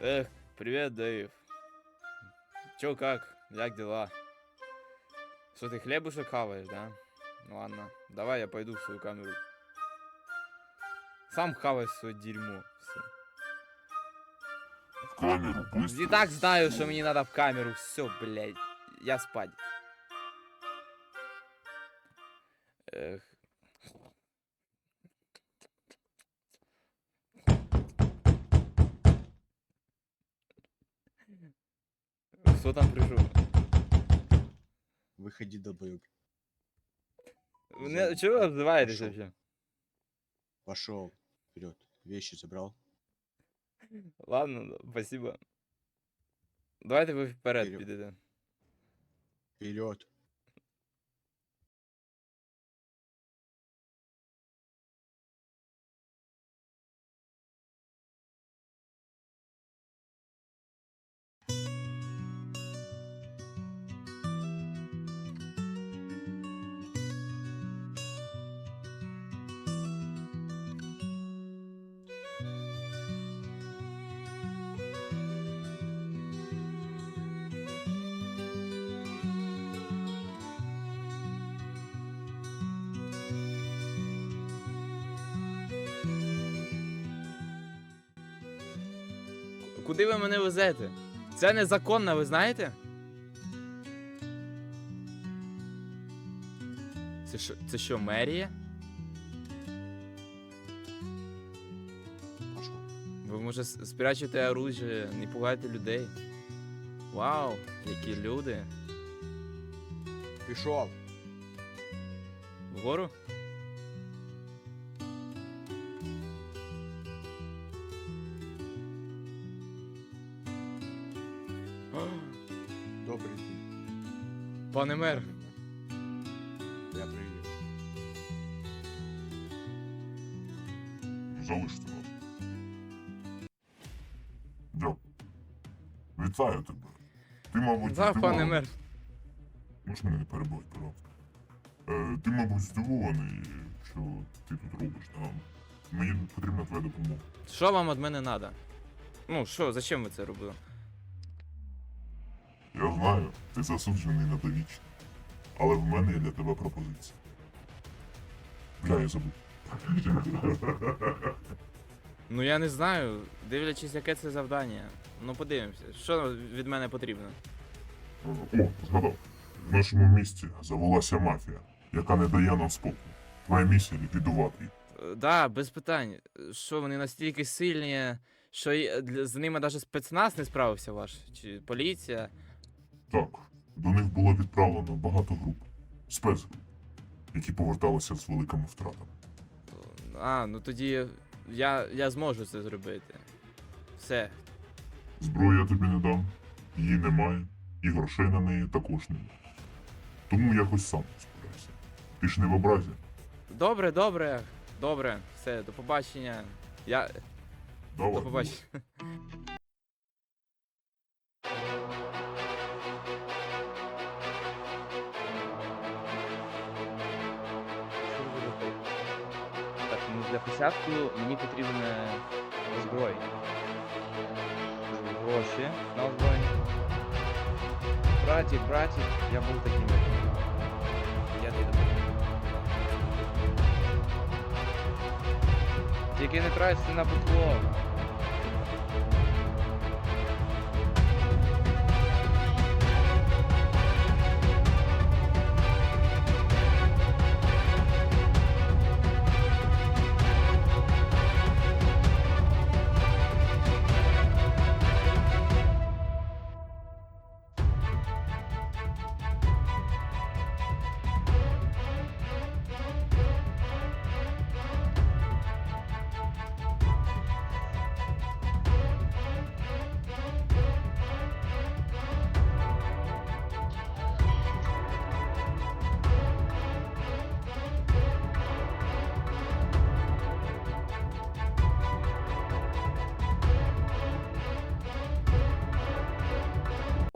Эх, привет, Дэйв. Чё, как? Як дела? Что, ты хлебушек хаваешь, да? Ну ладно, давай я пойду в свою камеру. Сам хавай свое дерьмо. Все. В камеру, быстро. И так знаю, что мне надо в камеру. Все, блядь. Я спать. Эх. Кто там пришел? Выходи, долбоёб. Чего вы обзываетесь вообще? Пошел вперед. Вещи забрал. Ладно, спасибо. Давайте ви вперед Вперед. підете. Вперед. Куди ви мене везете? Це незаконно, ви знаєте? Це що, це що, мерія? Ви може спрячете оружие, не пугайте людей. Вау, які люди. Пішов. Вгору? Добрий день. Пане мер, Я привів. Залиште нас. Дякую. Вітаю тебе. Ти, мабуть, да, пане здивований. мер. Можеш мене не перебувати, пожалуйста. Е, ти, мабуть, здивований, що ти тут робиш там. Мені потрібна твоя допомога. Що вам від мене треба? Ну, що, зачем ви це робили? Я знаю, ти засуджений на довічне. Але в мене є для тебе пропозиція. Бля, я забув. Ну я не знаю, дивлячись, яке це завдання. Ну подивимося, що від мене потрібно. О, згадав. В нашому місті завелася мафія, яка не дає нам спокою. Твоя місія ліквідувати їх. Е, Да, без питань. Що вони настільки сильні, що й для- з ними навіть спецназ не справився ваш? Чи поліція? Так, до них було відправлено багато груп спецгруп, які поверталися з великими втратами. А, ну тоді я, я зможу це зробити. Все. Зброї я тобі не дам, її немає, і грошей на неї також немає. Тому якось сам розбирайся. Ти ж не в образі. Добре, добре, добре. Все, до побачення. Я. Давай. До побачення. Початку мені потрібне озброєння. Гроші на озброєння. Братик, браті, я був таким. Я не. Тільки не трайся на бутло.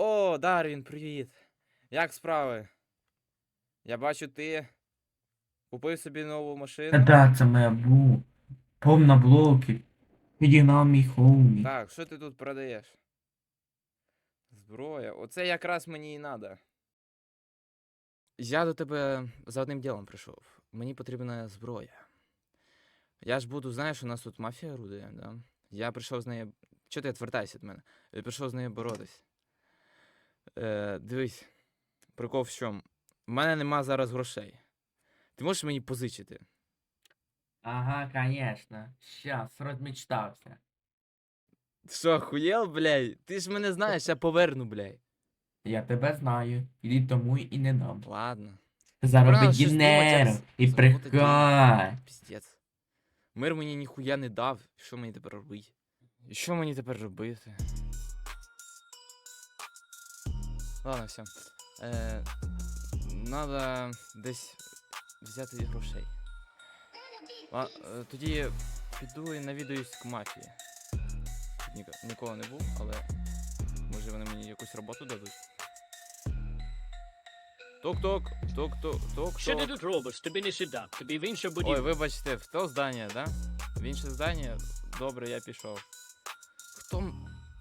О, Дарвін, привіт. Як справи? Я бачу, ти купив собі нову машину. Да, це моя бу. Повна блоки. Підігнав мій хоумі. Так, що ти тут продаєш? Зброя. Оце якраз мені і надо. Я до тебе за одним ділом прийшов. Мені потрібна зброя. Я ж буду, знаєш, у нас тут мафія орудує, да? Я прийшов з нею. Чого ти відвертаєшся від мене? Я прийшов з нею боротись. Е, дивись, прикол в чому? У мене нема зараз грошей. Ти можеш мені позичити? Ага, конечно. Щас, розмечтався. Ти що, охуєл, блядь? Ти ж мене знаєш, я поверну, блядь. Я тебе знаю. Іди тому і не дам. Ладно. Зароби Правильно, щось і прихай. Піздець. Мир мені ніхуя не дав. Що мені тепер робити? І що мені тепер робити? Ладно, все. Е, надо десь взяти грошей. А, е, тоді піду і навідуюсь к мафії. Ніко- ніколи не був, але може вони мені якусь роботу дадуть. Ток-ток, ток-ток, ток-ток. Ще не тут робиш, тобі не сюди, тобі в інше Ой, будівлю. вибачте, в то здання, да? В інше здання, добре, я пішов. Хто,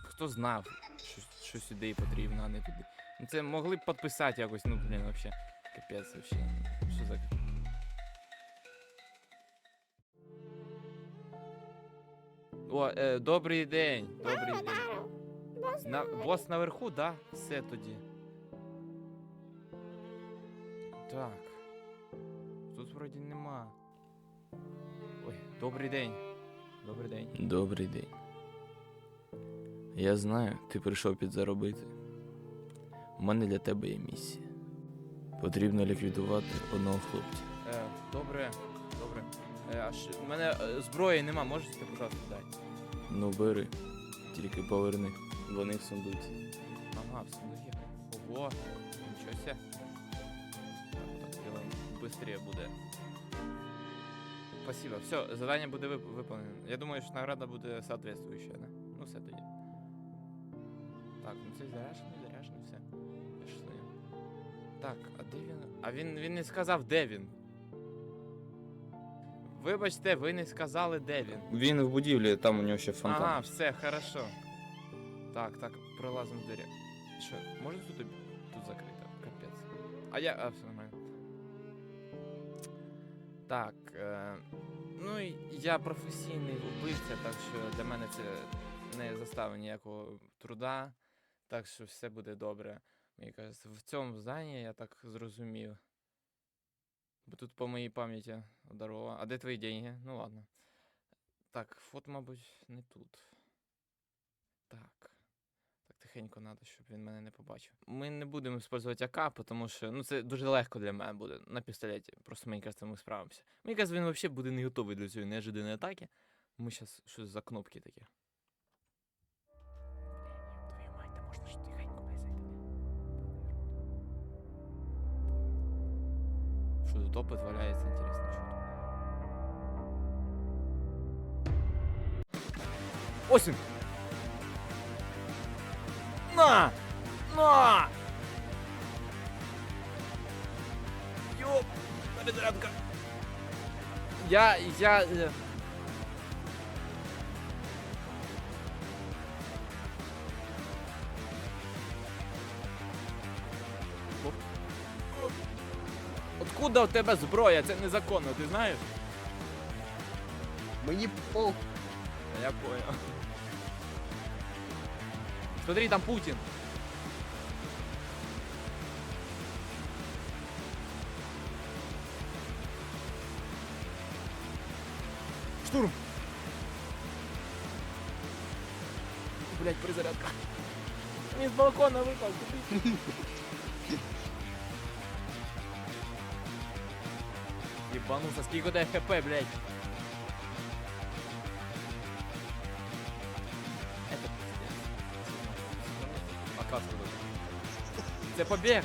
хто знав, що, що сюди потрібно, а не туди. Це могли б підписати якось, ну блін, вообще. Капець, вообще. Що за. О, е, добрий день. Добрий день. На, бос наверху, да? Все тоді. Так. Тут вроді нема. Ой, добрий день. Добрий день. Добрий день. Я знаю, ти прийшов підзаробити. У мене для тебе є місія. Потрібно ліквідувати одного хлопця. Е, добре, добре. Е, а що, у мене е, зброї нема, можете, пожалуйста, дати? Ну, бери. Тільки поверни. Вони в сундуці. Ага, в сундуці. Ого, нічого ся. Так, так, делаем. Быстрее буде. Спасибо. Все, задание буде вип- выполнено. Я думаю, що награда буде соответствующая, да? Ну, все тоді. Так, ну це заряжено, все. Так, а де він? А він, він не сказав, де він. Вибачте, ви не сказали, де він. Він в будівлі, там у нього ще фонтан. Ага, все, хорошо. Так, так, пролазимо в двері. Що, може тут, тут закрито? Капець. А я. А, все нормально. Так. Е, ну, і я професійний вбивця, так що для мене це не заставить ніякого труда. Так що все буде добре. Мені кажеться, в цьому зданні я так зрозумів. Бо тут по моїй пам'яті здорово. А де твої деньги? Ну ладно. Так, фото, мабуть, не тут. Так. Так тихенько треба, щоб він мене не побачив. Ми не будемо використовувати АК, тому що ну, це дуже легко для мене буде на пістолеті. Просто мені кажеться, ми справимося. Мені кажеться, він взагалі буде не готовий до цієї неожиданної атаки. Ми зараз щось за кнопки такі. Що тут опит валяється, інтересно, що тут. Ось він! На! На! Йоп! Перезарядка! Я, я... Откуда у тебе зброя? Це незаконно, ти знаєш? Мені пол. Я понял. Смотри, там Путин. Штурм! Блять, перезарядка. Не с балкона выпал. Ебанулся, сколько у тебя хп, блять. Это пиздец. Оказывается. Це побіг.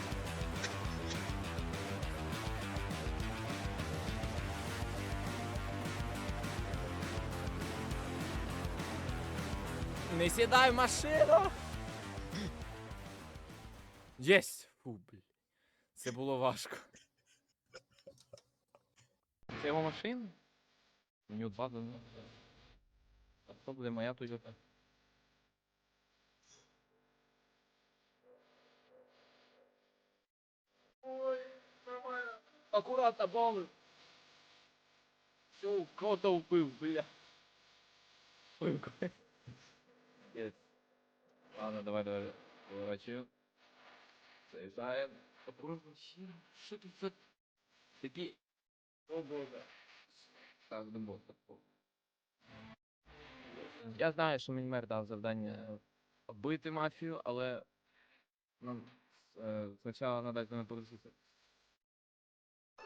Не сідай в машину. Єсть! Фу, блін. Це було важко. Це його машина? У нього два дано. то буде моя нормально. Аккуратно, бомб. Все, кого-то убил, бля. Ладно, давай, давай. Поворачиваем. Заезжаем. Щи. Что тут за... Такие... О боже. Так, до було. Я знаю, що мені мер дав завдання бити мафію, але нам е, спочатку треба до мене повернутися.